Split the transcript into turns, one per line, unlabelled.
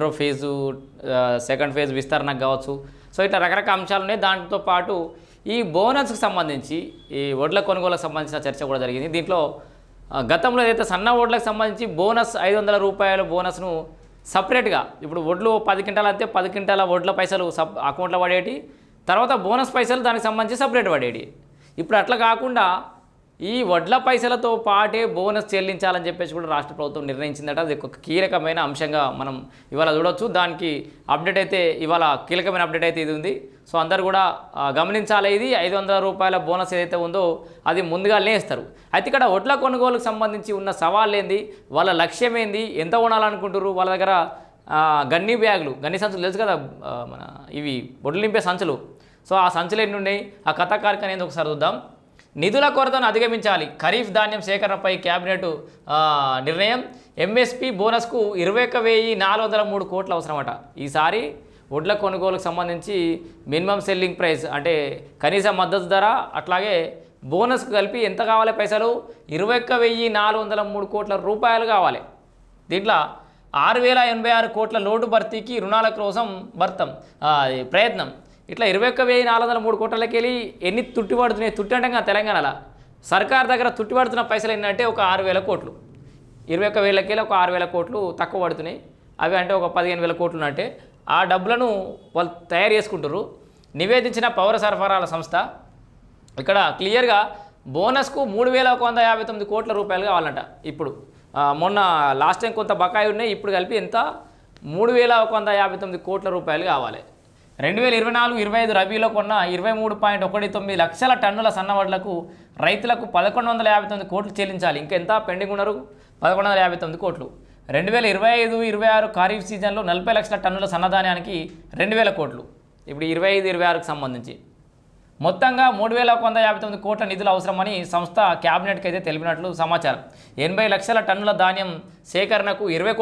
Metro phase second phase విస్తరణకు కావచ్చు. So ఇట్లా రకరకాల అంశాలు ఉన్నాయి. దాంతో పాటు ఈ బోనస్కి సంబంధించి ఈ వడ్ల కొనుగోలుకు సంబంధించిన చర్చ కూడా జరిగింది. దీంట్లో గతంలో ఏదైతే సన్న వడ్లకు సంబంధించి బోనస్ ఐదు వందల రూపాయల బోనస్ను సపరేట్గా ఇప్పుడు వడ్లు పది క్వింటాలు అంతే పది క్వింటాల వడ్ల పైసలు సబ్ అకౌంట్లో పడేటి తర్వాత బోనస్ పైసలు దానికి సంబంధించి సపరేట్ పడేటి. ఇప్పుడు అట్లా కాకుండా ఈ వడ్ల పైసలతో పాటే బోనస్ చెల్లించాలని చెప్పేసి కూడా రాష్ట్ర ప్రభుత్వం నిర్ణయించిందట. అది ఒక కీలకమైన అంశంగా మనం ఇవాళ చూడొచ్చు. దానికి అప్డేట్ అయితే ఇవాళ కీలకమైన అప్డేట్ అయితే ఇది ఉంది. సో అందరు కూడా గమనించాలి ఇది. ఐదు వందల రూపాయల బోనస్ ఏదైతే ఉందో అది ముందుగానే ఇస్తారు. అయితే ఇక్కడ వడ్ల కొనుగోలుకు సంబంధించి ఉన్న సవాళ్ళు ఏంది? వాళ్ళ లక్ష్యం ఏంది? ఎంత కొనాలనుకుంటారు వాళ్ళ దగ్గర గన్ని బ్యాగులు గన్ని సంచులు తెలుసు కదా మన ఇవి వడ్లు నింపే సంచులు. సో ఆ సంచులు ఎన్ని ఉన్నాయి? ఆ కథ కార్యక్రమం ఏంది ఒకసారి చూద్దాం. నిధుల కొరతను అధిగమించాలి. ఖరీఫ్ ధాన్యం సేకరణపై కేబినెట్ నిర్ణయం. ఎంఎస్పి బోనస్కు ఇరవై ఒక్క వెయ్యి నాలుగు వందల మూడు కోట్లు అవసరమట. ఈసారి వడ్ల కొనుగోలుకు సంబంధించి మినిమం సెల్లింగ్ ప్రైస్ అంటే కనీస మద్దతు ధర అట్లాగే బోనస్కు కలిపి ఎంత కావాలి పైసలు? ఇరవై ఒక్క వెయ్యి నాలుగు వందల మూడు కోట్ల రూపాయలు కావాలి. దీంట్లో ఆరు వేల ఎనభై ఆరు కోట్ల లోటు భర్తీకి రుణాల కోసం భర్తం ప్రయత్నం. ఇట్లా ఇరవై ఒక్క వెయ్యి నాలుగు వందల మూడు కోట్లకి వెళ్ళి ఎన్ని తుట్టి పడుతున్నాయి? తుట్టి అంటే తెలంగాణలో. సర్కార్ దగ్గర తుట్టి పడుతున్న పైసలు ఏంటంటే ఒక ఆరు వేల కోట్లు. ఇరవై ఒక్క వేలకి వెళ్ళి ఒక ఆరు వేల కోట్లు తక్కువ పడుతున్నాయి. అవి అంటే ఒక పదిహేను వేల కోట్లు అంటే ఆ డబ్బులను వాళ్ళు తయారు చేసుకుంటారు నివేదించిన పౌర సరఫరాల సంస్థ ఇక్కడ క్లియర్గా బోనస్కు మూడు వేల ఒక వంద యాభై తొమ్మిది కోట్ల రూపాయలు కావాలంట ఇప్పుడు. మొన్న లాస్ట్ టైం కొంత బకాయి ఉన్నాయి. ఇప్పుడు కలిపి ఎంత? మూడు వేల ఒక వంద యాభై తొమ్మిది కోట్ల రూపాయలు కావాలి. రెండు వేల ఇరవై నాలుగు ఇరవై ఐదు రబీలో కొన్న ఇరవై మూడు పాయింట్ ఒకటి తొమ్మిది లక్షల టన్నుల సన్నవడ్లకు రైతులకు పదకొండు వందల యాభై తొమ్మిది కోట్లు చెల్లించాలి. ఇంకెంత? పెండింగ్ ఉన్నారు? పదకొండు వందల యాభై తొమ్మిది కోట్లు. రెండు వేల ఇరవై ఐదు ఇరవై ఆరు ఖరీఫ్ సీజన్లో నలభై లక్షల టన్నుల సన్నధాన్యానికి రెండు వేల కోట్లు. ఇప్పుడు ఇరవై ఐదు ఇరవై ఆరుకు సంబంధించి. మొత్తంగా మూడు వేల ఒక వంద యాభై తొమ్మిది కోట్ల నిధులు అవసరమని సంస్థ క్యాబినెట్కి అయితే తెలిపినట్లు సమాచారం. ఎనభై లక్షల టన్నుల ధాన్యం సేకరణకు ఇరవై